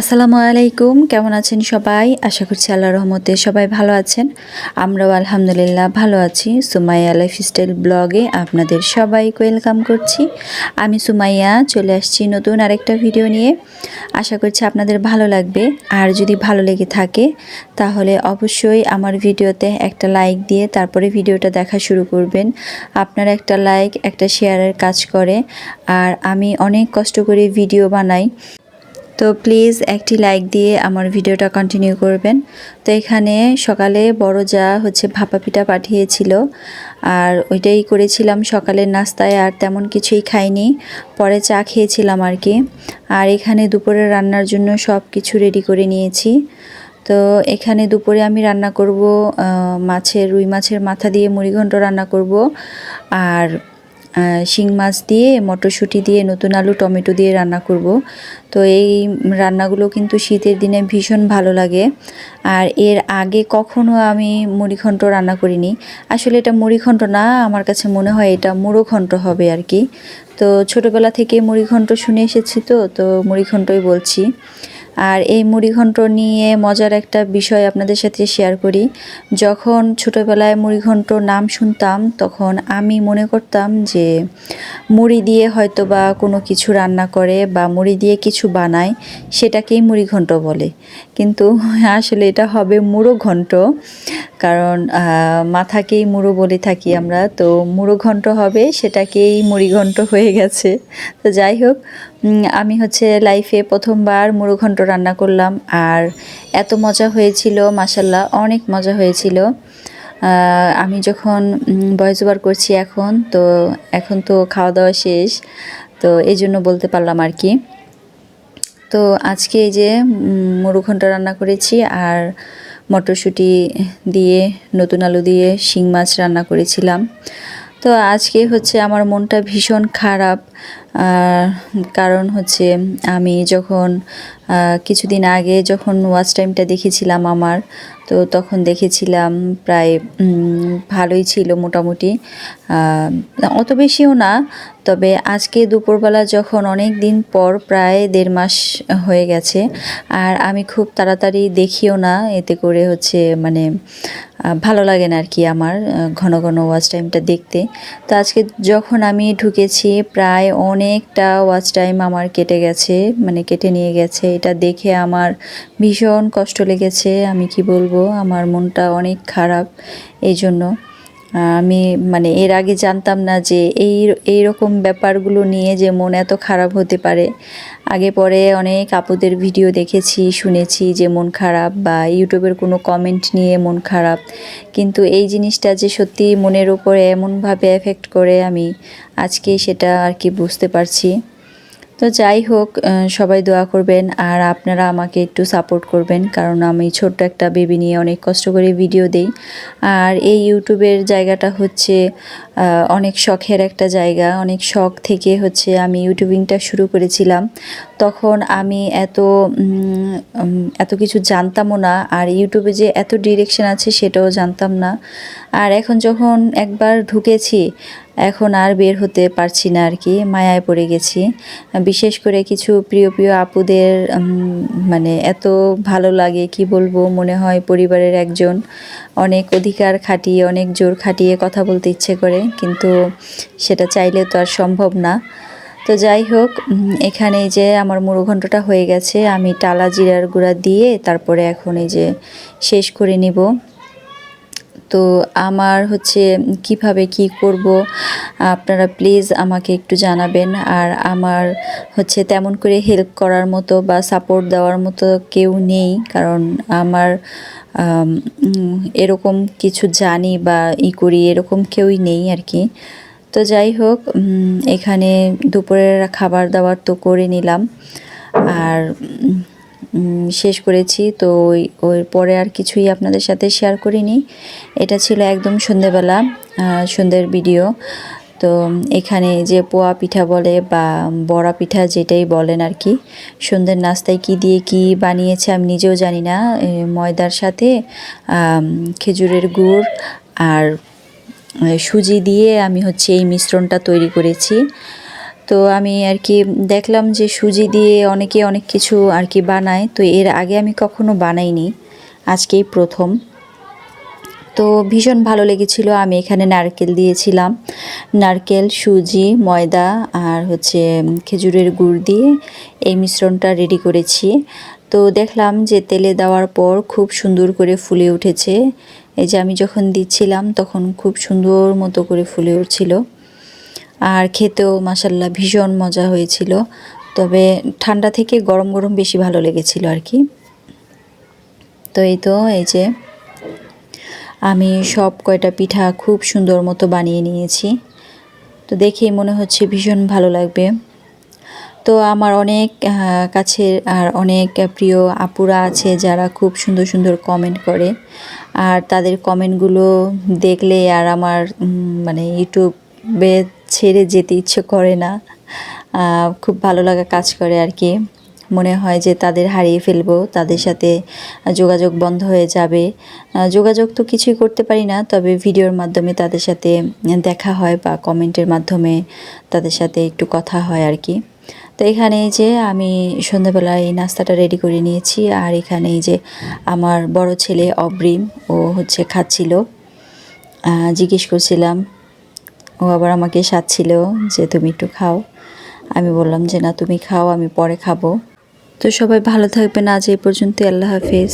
আসসালামু আলাইকুম, কেমন আছেন সবাই? আশা করছি আল্লাহ রহমতে সবাই ভালো আছেন। আমরাও আলহামদুলিল্লাহ ভালো আছি। সুমাইয়া লাইফস্টাইল ব্লগে আপনাদের সবাইকে ওয়েলকাম করছি। আমি সুমাইয়া, চলে আসছি নতুন আরেকটা ভিডিও নিয়ে। আশা করছি আপনাদের ভালো লাগবে। আর যদি ভালো লেগে থাকে, তাহলে অবশ্যই আমার ভিডিওতে একটা লাইক দিয়ে তারপরে ভিডিওটা দেখা শুরু করবেন। আপনার একটা লাইক একটা শেয়ারের কাজ করে। আর আমি অনেক কষ্ট করে ভিডিও বানাই। তো প্লিজ একটি লাইক দিয়ে আমার ভিডিওটা কন্টিনিউ করবেন। তো এখানে সকালে বড় যা হচ্ছে ভাপা পিঠা পাঠিয়েছিল, আর ওইটাই করেছিলাম সকালের নাস্তায়, আর তেমন কিছুই খাইনি। পরে চা খেয়েছিলাম আর কি। আর এখানে দুপুরে রান্নার জন্য সব কিছু রেডি করে নিয়েছি। তো এখানে দুপুরে আমি রান্না করব মাছের, রুই মাছের মাথা দিয়ে মুড়িঘণ্ট রান্না করব। আর শিং মাছ দিয়ে, মটরশুঁটি দিয়ে, নতুন আলু, টমেটো দিয়ে রান্না করব। তো এই রান্নাগুলো কিন্তু শীতের দিনে ভীষণ ভালো লাগে। আর এর আগে কখনো আমি মুড়িঘণ্ট রান্না করিনি। আসলে এটা মুড়িঘণ্ট না, আমার কাছে মনে হয় এটা মুড়োঘণ্ট হবে আর কি। তো ছোটোবেলা থেকে মুড়িঘণ্ট শুনে এসেছি তো তো মুড়িঘণ্টই বলছি। আর এই মুড়িঘণ্ট নিয়ে মজার একটা বিষয় আপনাদের সাথে শেয়ার করি। যখন ছোটোবেলায় মুড়িঘণ্ট নাম শুনতাম, তখন আমি মনে করতাম যে মুড়ি দিয়ে হয়তো বা কোনো কিছু রান্না করে বা মুড়ি দিয়ে কিছু বানায়, সেটাকেই মুড়িঘণ্ট বলে। কিন্তু আসলে এটা হবে মুড়ো ঘণ্ট কারণ মাথাকেই মুড়ো বলে থাকি আমরা। তো মুড়ো ঘণ্ট হবে, সেটাকেই মুড়িঘণ্ট হয়ে গেছে। তো যাই হোক আমি হচ্ছে লাইফে প্রথমবার মুড়ো ঘণ্ট রান্না করলাম। আর এত মজা হয়েছিল মাসাল্লাহ অনেক মজা হয়েছিল। আমি যখন বয়স ওভার করছি এখন, তো এখন তো খাওয়া দাওয়া শেষ। তো এই জন্য বলতে পারলাম আর কি। তো আজকে এই যে মুড়ো রান্না করেছি আর মটরশুঁটি দিয়ে, নতুন আলু দিয়ে শিং মাছ রান্না করেছিলাম। তো আজকে হচ্ছে আমার মনটা ভীষণ খারাপ। কারণ হচ্ছে আমি যখন কিছুদিন আগে যখন ওয়াচ টাইমটা দেখেছিলাম আমার, তো তখন দেখেছিলাম প্রায় ভালোই ছিল মোটামুটি। অত বেশিও না, তবে আজকে দুপুরবেলা যখন অনেক দিন পর প্রায় দেড় মাস হয়ে গেছে, আর আমি খুব তাড়াতাড়ি দেখিও না, এতে করে হচ্ছে মানে ভালো লাগে না আর কি আমার ঘন ঘন ওয়াচ টাইমটা দেখতে। তো আজকে যখন আমি ঢুকেছি প্রায় অনেকটা ওয়াচ টাইম আমার কেটে গেছে মানে কেটে নিয়ে গেছে। এটা দেখে আমার ভীষণ কষ্ট লেগেছে, আমি কি বলব? আমার মনটা অনেক খারাপ এই জন্য আমি মানে এর আগে জানতাম না যে এই এই রকম ব্যাপারগুলো নিয়ে যে মন এত খারাপ হতে পারে। আগে পরে অনেক আপুদের ভিডিও দেখেছি, শুনেছি যে মন খারাপ বা ইউটিউবের কোনো কমেন্ট নিয়ে মন খারাপ। কিন্তু এই জিনিসটা যে সত্যি মনের উপরে এমনভাবে এফেক্ট করে আমি আজকে সেটা আর কি বুঝতে পারছি। তো যাই হোক সবাই দোয়া করবেন আর আপনারা আমাকে একটু সাপোর্ট করবেন, কারণ আমি ছোট্ট একটা বেবি নিয়ে অনেক কষ্ট করে ভিডিও দেই। আর এই ইউটিউবের জায়গাটা হচ্ছে অনেক শখের একটা জায়গা, অনেক শখ থেকে হচ্ছে আমি ইউটিউবিংটা শুরু করেছিলাম। তখন আমি এত এত কিছু জানতামও না, আর ইউটিউবে যে এত ডিরেকশন আছে সেটাও জানতাম না। আর এখন যখন একবার ঢুকেছি, এখন আর বের হতে পারছি না আর কি, মায়ায় পড়ে গেছি। বিশেষ করে কিছু প্রিয় প্রিয় আপুদের মানে এত ভালো লাগে, কি বলব, মনে হয় পরিবারের একজন। অনেক অধিকার খাটিয়ে, অনেক জোর খাটিয়ে কথা বলতে ইচ্ছে করে, কিন্তু সেটা চাইলে তো আর সম্ভব না। তো যাই হোক এখানে যে আমার মুড়ো হয়ে গেছে, আমি টালা জিরার গুঁড়া দিয়ে তারপরে এখন এই যে শেষ করে নিব। তো আমার হচ্ছে কীভাবে কি করব, আপনারা প্লিজ আমাকে একটু জানাবেন। আর আমার হচ্ছে তেমন করে হেল্প করার মতো বা সাপোর্ট দেওয়ার মতো কেউ নেই, কারণ আমার এরকম কিছু জানি বা ই করি এরকম কেউই নেই আর কি। তো যাই হোক এখানে দুপুরের খাবার দাবার তো করে নিলাম। আর শেষ করেছি। তো ওই ওই পরে আর কিছুই আপনাদের সাথে শেয়ার করিনি। এটা ছিল একদম সন্ধেবেলা সন্ধ্যের ভিডিও তো এখানে যে পোয়া পিঠা বলে বা বড়া পিঠা যেটাই বলেন আর কি, সন্ধ্যের নাস্তায় কি দিয়ে কি বানিয়েছে আমি নিজেও জানি না। ময়দার সাথে খেজুরের গুড় আর সুজি দিয়ে আমি হচ্ছে এই মিশ্রণটা তৈরি করেছি। তো আমি আর কি দেখলাম যে সুজি দিয়ে অনেকে অনেক কিছু আর কি বানায়, তো এর আগে আমি কখনো বানাইনি, আজকেই প্রথম। তো ভীষণ ভালো লেগেছিল, আমি এখানে নারকেল দিয়েছিলাম। নারকেল, সুজি, ময়দা আর হচ্ছে খেজুরের গুড় দিয়ে এই মিশ্রণটা রেডি করেছি। তো দেখলাম যে তেলে দেওয়ার পর খুব সুন্দর করে ফুলে উঠেছে। এই যে আমি যখন দিচ্ছিলাম তখন খুব সুন্দর মতো করে ফুলে উঠছিল। আর খেতেও মাসাল্লাহ ভীষণ মজা হয়েছিল। তবে ঠান্ডা থেকে গরম গরম বেশি ভালো লেগেছিল আর কি। তো এই তো, এই যে আমি সব কয়টা পিঠা খুব সুন্দর মতো বানিয়ে নিয়েছি। তো দেখেই মনে হচ্ছে ভীষণ ভালো লাগবে। তো আমার অনেক কাছের আর অনেক প্রিয় আপুরা আছে যারা খুব সুন্দর সুন্দর কমেন্ট করে। আর তাদের কমেন্টগুলো দেখলে আর আমার মানে ইউটিউবে ছেড়ে যেতে ইচ্ছে করে না। খুব ভালো লাগা কাজ করে আর কি। মনে হয় যে তাদের হারিয়ে ফেলব, তাদের সাথে যোগাযোগ বন্ধ হয়ে যাবে। যোগাযোগ তো কিছুই করতে পারি না, তবে ভিডিওর মাধ্যমে তাদের সাথে দেখা হয় বা কমেন্টের মাধ্যমে তাদের সাথে একটু কথা হয় আর কি। তো এখানে যে আমি সন্ধ্যাবেলায় এই নাস্তাটা রেডি করে নিয়েছি। আর এখানে যে আমার বড় ছেলে অব্রিম ও হচ্ছে খাচ্ছিল। জিজ্ঞেস করছিলাম, ও আবার আমাকে সাচ্ছিল যে তুমি একটু খাও। আমি বললাম যে, না, তুমি খাও, আমি পরে খাব। তো সবাই ভালো থাকবেন। আজ এই পর্যন্ত আল্লাহ হাফিজ।